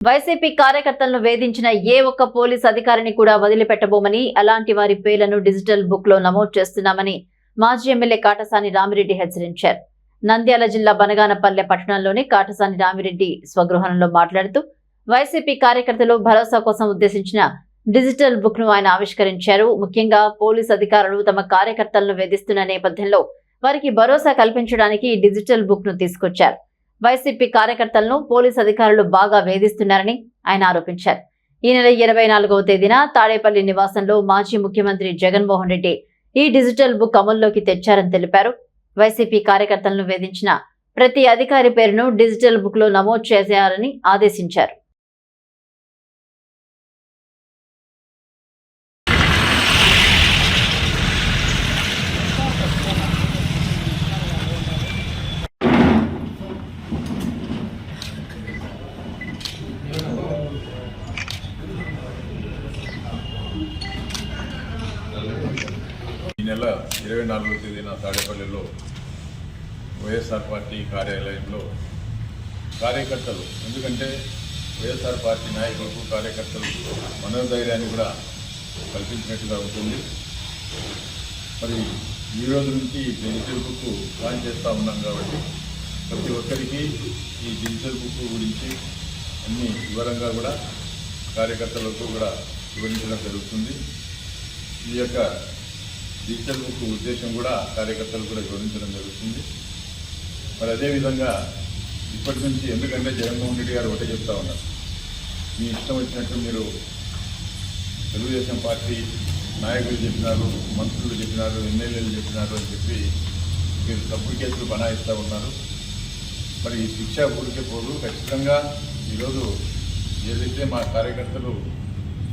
YCP కార్యకర్తలను వేధించిన ఏ ఒక్క police అధికారిని కూడా వదిలిపెట్టబోమని అలాంటి వారి పేర్లను డిజిటల్ బుక్లో నమోదు చేస్తున్నామని మాజీ ఎమ్మెల్యే కాటసాని రామిరెడ్డి హెచ్చరించారు. నంద్యాల జిల్లా బనగానపల్లె పట్టణంలోని కాటసాని రామిరెడ్డి స్వగృహంలో మాట్లాడుతూ వైసీపీ కార్యకర్తలు భరోసా కోసం ఉద్దేశించిన డిజిటల్ బుక్ను ఆయన ఆవిష్కరించారు. ముఖ్యంగా పోలీస్ అధికారులు తమ కార్యకర్తలను వేధిస్తున్న నేపథ్యంలో వారికి భరోసా కల్పించడానికి డిజిటల్ బుక్ను తీసుకొచ్చారు. వైసీపీ కార్యకర్తలను పోలీస్ అధికారులు బాగా వేధిస్తున్నారని ఆయన ఆరోపించారు. ఈ నెల ఇరవై నాలుగవ తేదీన తాడేపల్లి నివాసంలో మాజీ ముఖ్యమంత్రి జగన్మోహన్ రెడ్డి ఈ డిజిటల్ బుక్ అమల్లోకి తెచ్చారని తెలిపారు. వైసీపీ కార్యకర్తలను వేధించిన ప్రతి అధికారి పేరును డిజిటల్ బుక్లో నమోదు చేసేయాలని ఆదేశించారు. ఈ నెల ఇరవై నాలుగో తేదీన తాడేపల్లిలో వైఎస్ఆర్ పార్టీ కార్యాలయంలో కార్యకర్తలు ఎందుకంటే వైఎస్ఆర్ పార్టీ నాయకులకు కార్యకర్తలకు మనోధైర్యాన్ని కూడా కల్పించినట్టుగా ఉంటుంది. మరి ఈ రోజు నుంచి ఈ డిజిటల్ బుక్ లాంచ్ చేస్తూ ఉన్నాం కాబట్టి ప్రతి ఒక్కరికి ఈ డిజిటల్ బుక్ గురించి అన్ని వివరంగా కూడా కార్యకర్తలకు కూడా వివరించడం జరుగుతుంది. ఈ యొక్క డిజిటల్ బుక్ ఉద్దేశం కూడా కార్యకర్తలు కూడా వివరించడం జరుగుతుంది. మరి అదేవిధంగా ఇప్పటి నుంచి ఎందుకంటే జగన్మోహన్ రెడ్డి గారు ఒకటే చెప్తా ఉన్నారు. మీ ఇష్టం వచ్చినట్టు మీరు తెలుగుదేశం పార్టీ నాయకులు చెప్పినారు మంత్రులు చెప్పినారు ఎమ్మెల్యేలు చెప్పినారు అని చెప్పి మీరు తప్పుడు కేసులు బనాయిస్తూ ఉన్నారు. మరి ఈ శిక్ష ఊరికే పోదు. ఖచ్చితంగా ఈరోజు ఏదైతే మా కార్యకర్తలు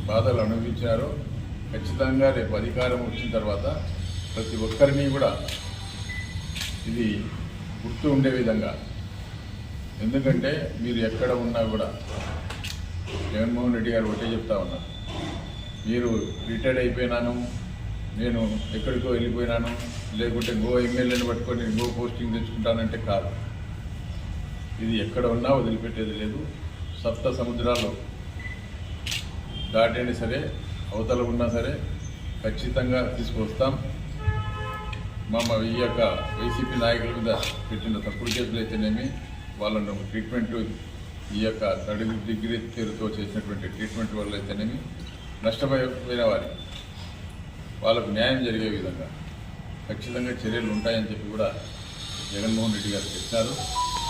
బాధలు అనుభవించారో ఖచ్చితంగా రేపు అధికారం వచ్చిన తర్వాత ప్రతి ఒక్కరిని కూడా ఇది గుర్తు ఉండే విధంగా. ఎందుకంటే మీరు ఎక్కడ ఉన్నా కూడా జగన్మోహన్ రెడ్డి గారు ఒకటే చెప్తా ఉన్నారు. మీరు రిటైర్డ్ అయిపోయినాను నేను ఎక్కడికో వెళ్ళిపోయినాను లేకుంటే గో ఎమ్మెల్యేని పట్టుకొని గో పోస్టింగ్ తెచ్చుకుంటానంటే కాదు. ఇది ఎక్కడ ఉన్నా వదిలిపెట్టేది లేదు. సప్త సముద్రాలు దాటైనా సరే అవతల ఉన్నా సరే ఖచ్చితంగా తీసుకొస్తాం. మా ఈ యొక్క వైసీపీ నాయకుల మీద పెట్టిన తప్పుడు కేసులు అయితేనేమి వాళ్ళను ట్రీట్మెంట్ ఈ యొక్క థర్డ్ డిగ్రీ పేరుతో చేసినటువంటి ట్రీట్మెంట్ వల్ల అయితేనేమి నష్టపోయిన వారి. వాళ్ళకు న్యాయం జరిగే విధంగా ఖచ్చితంగా చర్యలు ఉంటాయని చెప్పి కూడా జగన్మోహన్ రెడ్డి గారు చెప్పారు